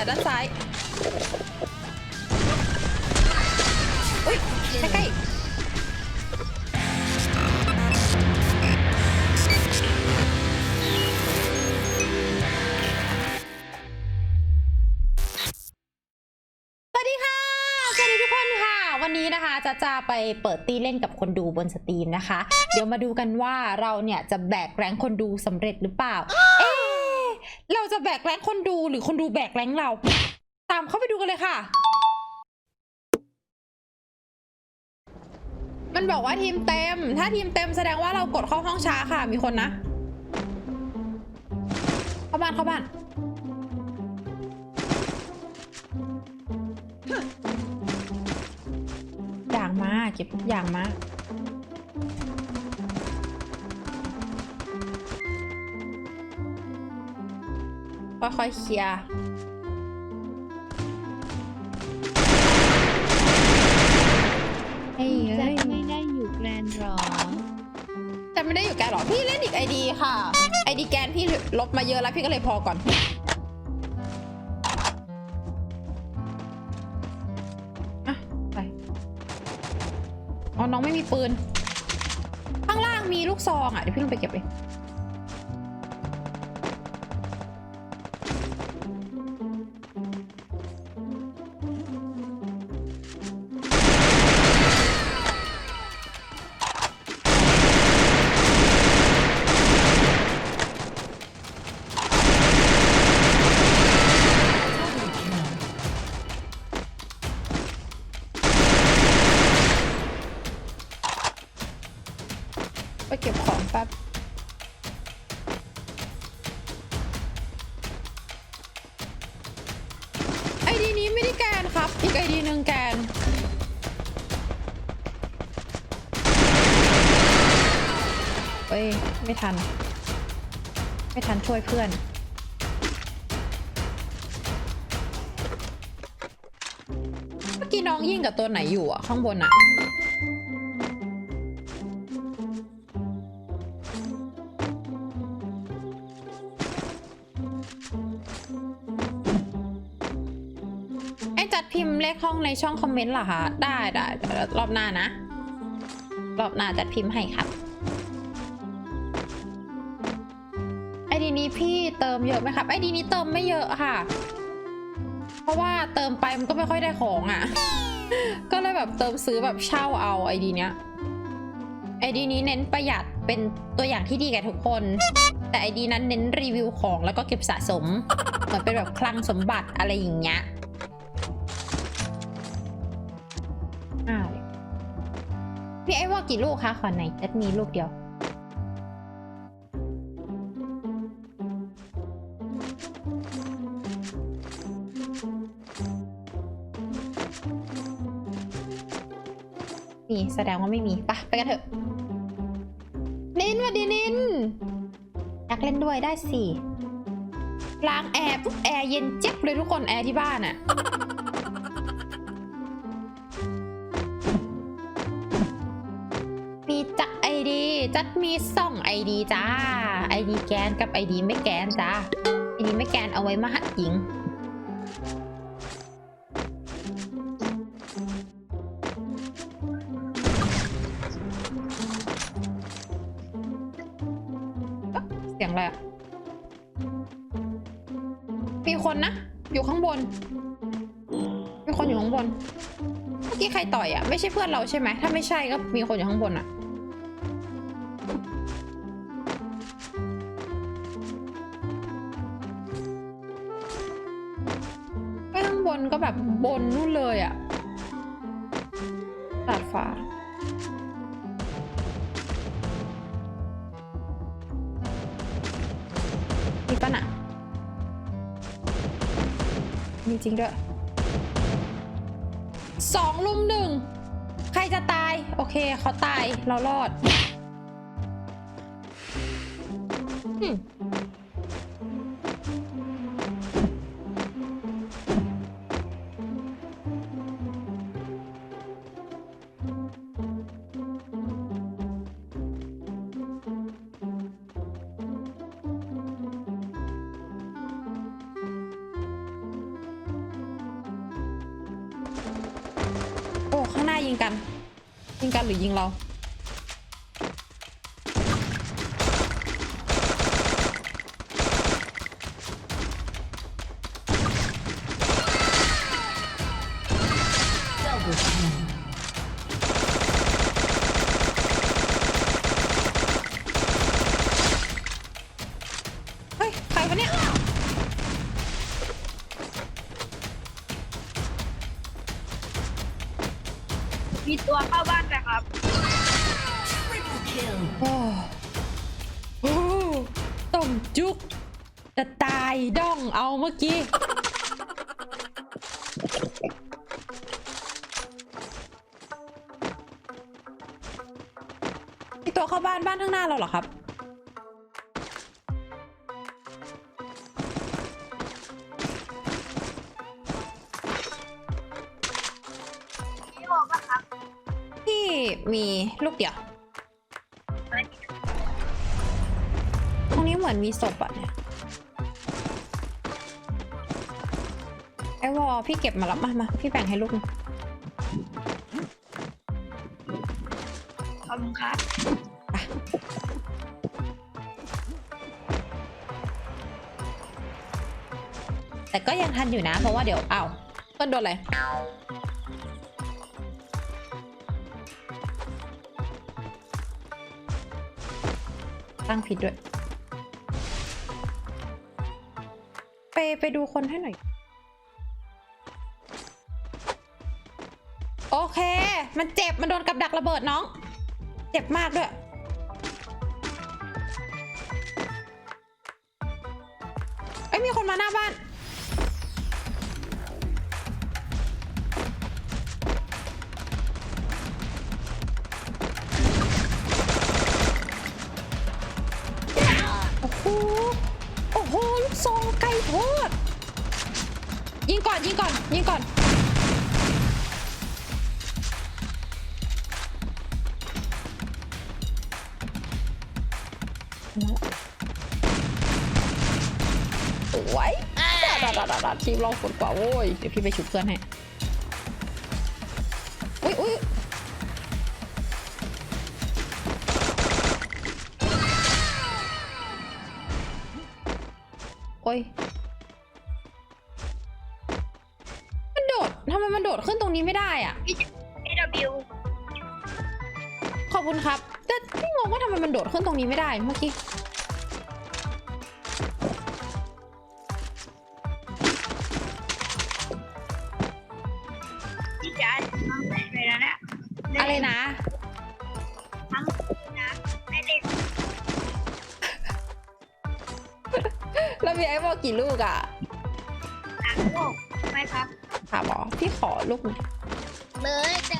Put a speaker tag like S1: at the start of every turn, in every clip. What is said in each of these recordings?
S1: แต่ด้านซ้ายอุ้ยใกล้ๆสวัสดีค่ะสวัสดีทุกคนค่ะวันนี้นะคะจะจะไปเปิดตีเล่นกับคนดูบนสตรีมนะคะ เดี๋ยวมาดูกันว่าเราเนี่ยจะแบกแรงคนดูสำเร็จหรือเปล่า เราจะแบกแรงคนดูหรือคนดูแบกแรงเรา ตามเข้าไปดูกันเลยค่ะ มันบอกว่าทีมเต็ม ถ้าทีมเต็มแสดงว่าเรากดเข้าห้องช้าค่ะ มีคนนะ เข้าบ้านเข้าบ้านอย่างมาเก็บทุกอย่างมา ค่อยๆเคลียร์เฮ้ย
S2: จะ
S1: เฮ้ย
S2: ไม่ได้อยู่แกรนด์หรอ
S1: จะไม่ได้อยู่แกนหรอ พี่เล่นอีกไอดีค่ะ ไอดีแกนพี่ลบมาเยอะแล้วพี่ก็เลยพอก่อน อะไป อ๋อ น้องไม่มีปืน ข้างล่างมีลูกซองอะ เดี๋ยวพี่ลงไปเก็บเลย เก็บของแป๊บไอดีนี้ไม่ได้แกนครับ อีกไอดีหนึ่งแกนเอ้ย ไม่ทัน ไม่ทันช่วยเพื่อนเมื่อกี้น้องยิงกับตัวไหนอยู่อะข้างบนอะ ในช่องคอมเมนต์เหรอคะ ได้ได้เดี๋ยวรอบหน้านะ รอบหน้าจัดพิมพ์ให้ครับไอดีนี้พี่เติมเยอะไหมครับไอดีนี้เติมไม่เยอะค่ะ เพราะว่าเติมไปมันก็ไม่ค่อยได้ของอะ ก็เลยแบบเติมซื้อแบบเช่าเอาไอดีเนี้ยไอดีนี้เน้นประหยัดเป็นตัวอย่างที่ดีแก่ทุกคน แต่ไอดีนั้นเน้นรีวิวของแล้วก็เก็บสะสม เหมือนเป็นแบบคลังสมบัติอะไรอย่างเงี้ย กี่ลูกคะขอไหนจะมีลูกเดียว มีแสดงว่าไม่มีปะไปกันเถอะนินวัสดีนินอยากเล่นด้วยได้สิล้างแอร์ปุ๊บแอร์เย็นเจ็บเลยทุกคนแอร์ที่บ้านอะ มีส่องไอดีจ้าไอดีแกนกับไอดีไม่แกนจ้าไอดีไม่แกนเอาไว้มาหัดยิงเสียงอะไรมีคนนะ อยู่ข้างบน มีคนอยู่ข้างบน เมื่อกี้ใครต่อยอะไม่ใช่เพื่อนเราใช่ไหม ถ้าไม่ใช่ก็มีคนอยู่ข้างบนอะ นก็แบบบนนู่นเลยอะตัดฟ้ามีปะนะมีจริงด้วยสองลุมหนึ่ง ใครจะตาย โอเค เขาตาย เรารอด อืม กัน ยิงกันหรือยิงเรา
S2: Double kill.
S3: มื่
S1: อกี้มีตัวเข้าบ้านบ้านข้างหน้าเราเหรอครับ
S3: พี่บอกว่าครับ
S1: พี่มีลูกเดียว ตรงนี้เหมือนมีศพอะเนี่ย ไอวอลพี่เก็บมาแล้วมามาพี่แบ่งให้ลูกหนึ่ง
S3: ขอบคุณครับ
S1: แต่ก็ยังทันอยู่นะ เพราะว่าเดี๋ยวอ้าวต้นโดนอะไรตั้งผิดด้วย ไปไปดูคนให้หน่อย โอเค มันเจ็บ มันโดนกับดักระเบิดน้อง เจ็บมากด้วย เอ้ยมีคนมาหน้าบ้าน โอ้โห โอ้โห ลูกซองไก่ทอดยิงก่อน ยิงก่อน ยิงก่อน ดาดาดาดาทีมลองกดกว่าโว้ย เดี๋ยวพี่ไปฉุบเพื่อนให้ อุ้ยอุ้ยโอ้ย มันโดด ทำไมมันโดดขึ้นตรงนี้ไม่ได้อะ
S3: พี่พี่ดบิว
S1: ขอบคุณครับ แต่พี่งงว่าทำไมมันโดดขึ้นตรงนี้ไม่ได้เมื่อกี้ กกี่ลูกอะ
S3: หนังโลกไหมครับ
S1: ถามหมอพี่ขอลูกหน่อย
S3: เลยแต่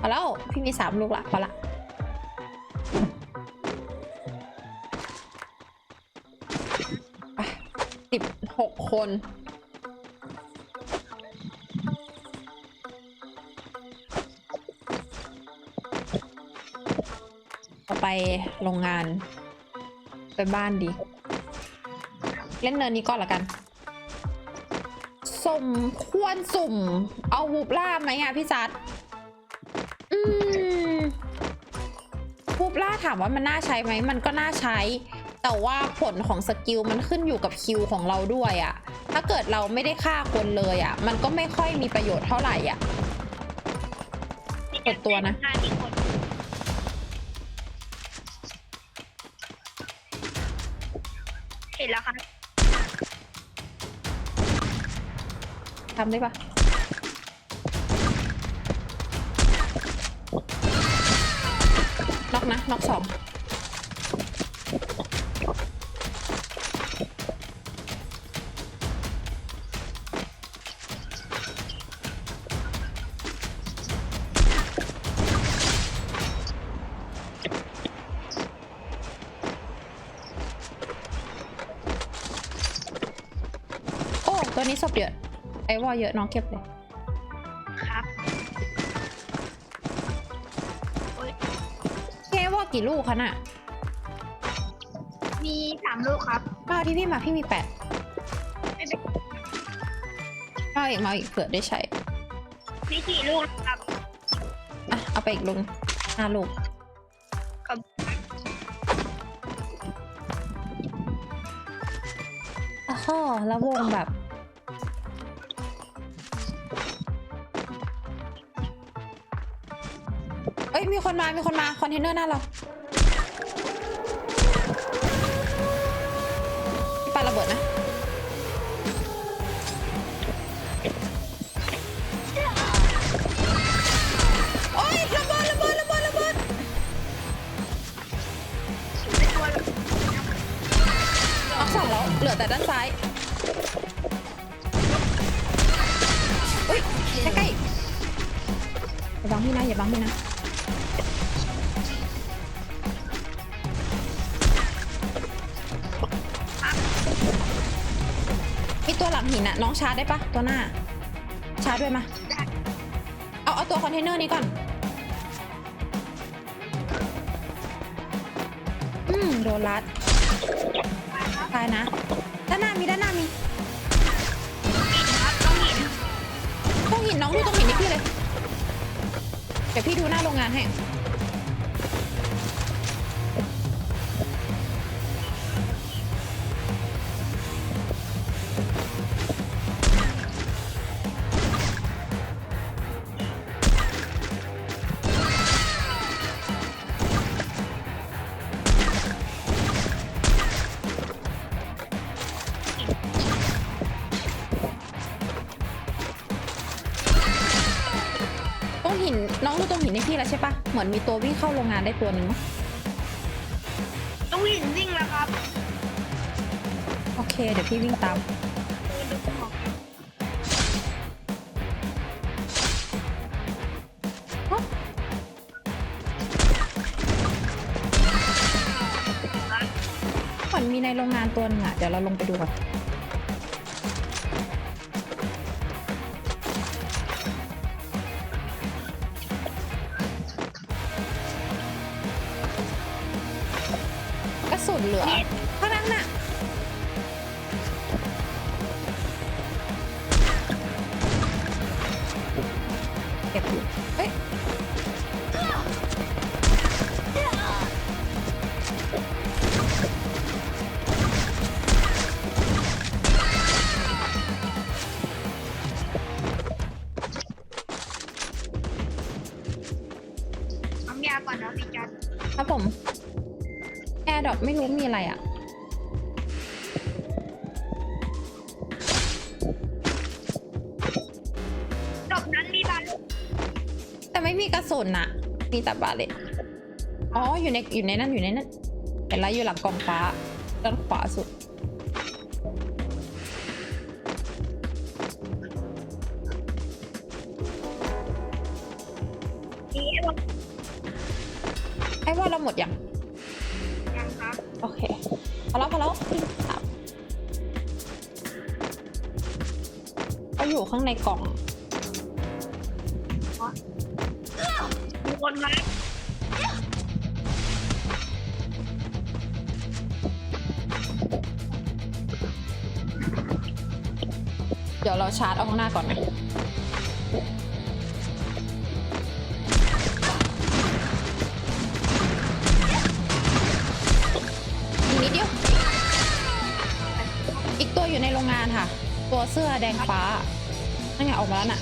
S1: พอแล้วพี่มีสามลูกละพอละไปสิบหกคนเราไปโรงงาน ไปบ้านดี เล่นเนินนี้ก่อนละกันสมควรสุ่ม เอาวูบล่าไหมอะพี่จัดอืมวูบล่าถามว่ามันน่าใช้ไหม มันก็น่าใช้ แต่ว่าผลของสกิลมันขึ้นอยู่กับคิวของเราด้วยอะถ้าเกิดเราไม่ได้ฆ่าคนเลยอะมันก็ไม่ค่อยมีประโยชน์เท่าไหร่อะเปิดตัวนะ
S3: เห็นแล้วครับ
S1: ทำได้ปะล็อกนะล็อกสอง ตัวนี้ศพเยอะไอ้วอเยอะน้องเก็บเลย
S3: ครับ
S1: พี่ไอ้วอกี่ลูกคะน่ะ
S3: มีสามลูกครับ
S1: มาเอาที่พี่มาพี่มีแปด
S3: ไม่เป็น
S1: มามาอีกมาอีกเผื่อได้ใช้
S3: มีกี่ลูกครับ
S1: อะเอาไปอีกลุงห้าลูก
S3: ขอบ
S1: อ้าวแล้ววงแบบ มีคนมา มีคนมา คอนเทนเนอร์หน้าเราปาระเบิดนะ โอ้ยระเบิดระเบิดระเบิดระเบิด
S3: เลย
S1: เอาสองแล้ว เหลือแต่ด้านซ้ายอุ้ยใกล้ๆอย่าบังพี่นะอย่าบังพี่นะ มีตัวหลังหินอะน้องชาร์จได้ปะตัวหน้า ชาร์จด้วยมา เอาเอาตัวคอนเทนเนอร์นี้ก่อน อืมโดนรัดตายนะ ด้านหน้ามีด้านหน้ามี
S3: ต้องหิน
S1: ต้องหินน้องดูตรงหินนี่พี่เลย เดี๋ยวพี่ดูหน้าโรงงานให้ นน้องดูตรงหินให้พี่แล้วใช่ปะเหมือนมีตัววิ่งเข้าโรงงานได้ตัวหนึ่งมั้ง
S3: ต้องหินวิ่งแล้วครับ
S1: โอเค เดี๋ยวพี่วิ่งตาม เหมือนมีในโรงงานตัวหนึงอะเดี๋ยวเราลงไปดูก่อน นเหลือข้างนั้นน่ะเก็บอยู่เฮ้ย
S3: น้ำยาก่อนนะพี่จัน
S1: ครับผมแอร์ ดรอปไม่รู้มีอะไรอะ
S3: จบนั้นมีบาลูก
S1: แต่ไม่มีกระสุนน่ะมีแต่บาเลตอ๋ออยู่ในอยู่ในนั้นอยู่ในนั้นเห็นแล้วอยู่หลังกองฟ้าด้านขวาสุด
S3: มีไอ้บอก
S1: ไอ้ว่าเราหมดยัง
S3: ยัง
S1: แล้วพอแล้วครับเขาอยู่ข้างในกล่อง
S3: มีคนมา
S1: เดี๋ยวเราชาร์จเอาข้างหน้าก่อนนะ ตัวเสื้อแดงฟ้านั่นไงออกมาแล้วน่ะ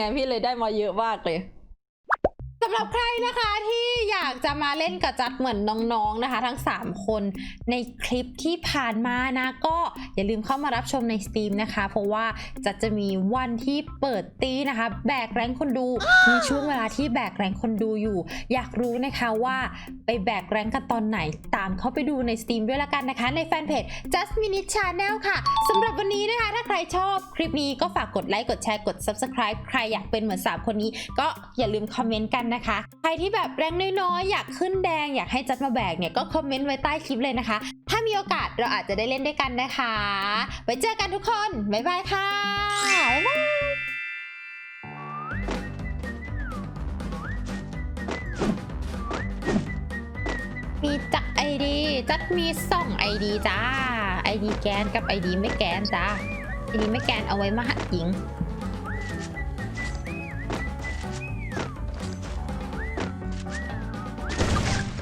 S3: ไง
S1: พี่เลยได้มาเยอะมากเลยำหรับใครนะคะที่อยากจะมาเล่นกับจัดเหมือนน้องๆนะคะ ทั้ง 3 คนในคลิปที่ผ่านมานะ ก็อย่าลืมเข้ามารับชมในสตรีมนะคะ เพราะว่าจัดจะมีวันที่เปิดตีนะคะ แบกแรงคนดูมีช่วงเวลาที่แบกแรงคนดูอยู่ อยากรู้นะคะว่าไปแบกแรงกันตอนไหน ตามเข้าไปดูในสตรีมด้วยละกันนะคะ ในแฟนเพจ just minute channel ค่ะสำหรับวันนี้นะคะ ถ้าใครชอบคลิปนี้ก็ฝากกดไลค์กดแชร์กด subscribe ใครอยากเป็นเหมือน 3 คนนี้ ก็อย่าลืมคอมเมนต์กันนะนะคะ ใครที่แบบแรงน้อยๆอยากขึ้นแดง อยากให้จัดมาแบกเนี่ยก็คอมเมนต์ไว้ใต้คลิปเลยนะคะ ถ้ามีโอกาสเราอาจจะได้เล่นด้วยกันนะคะ ไว้เจอกันทุกคน บ๊ายบายค่ะบ๊ายบายมีจักไอดีจัดมีสองไอดีจ้าไอดีแกนกับไอดีไม่แกนจ้าไอดีไม่แกนเอาไว้มาหัดหญิง